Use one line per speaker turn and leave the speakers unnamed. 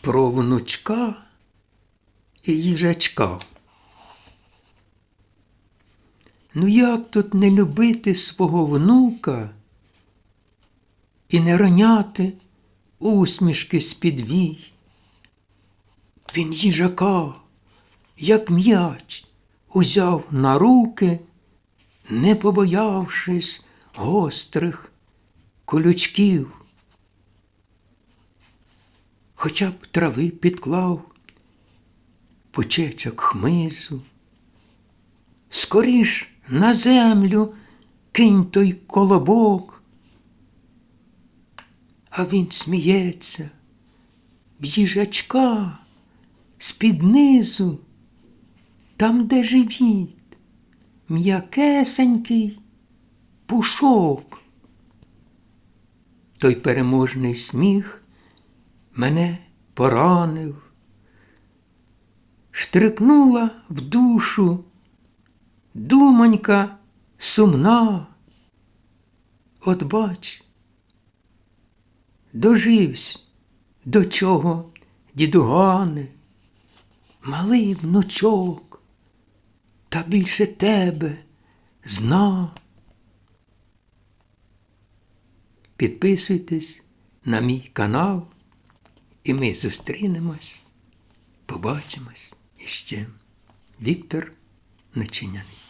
про внучка і їжачка. Ну як тут не любити свого внука і не роняти усмішки з-під вій? Він їжака, як м'яч, узяв на руки, не побоявшись гострих колючків. Хоча б трави підклав, почечок хмизу. Скоріш на землю кинь той колобок. А він сміється в їжачка з-під низу, там, де живіт, м'якесенький пушок. Той переможний сміх мене поранив, штрикнула в душу думонька сумна. От бач, доживсь до чого, дідугане, малий внучок, та більше тебе зна. Підписуйтесь на мій канал, і ми зустрінемось, побачимось іще. Віктор Начиняний.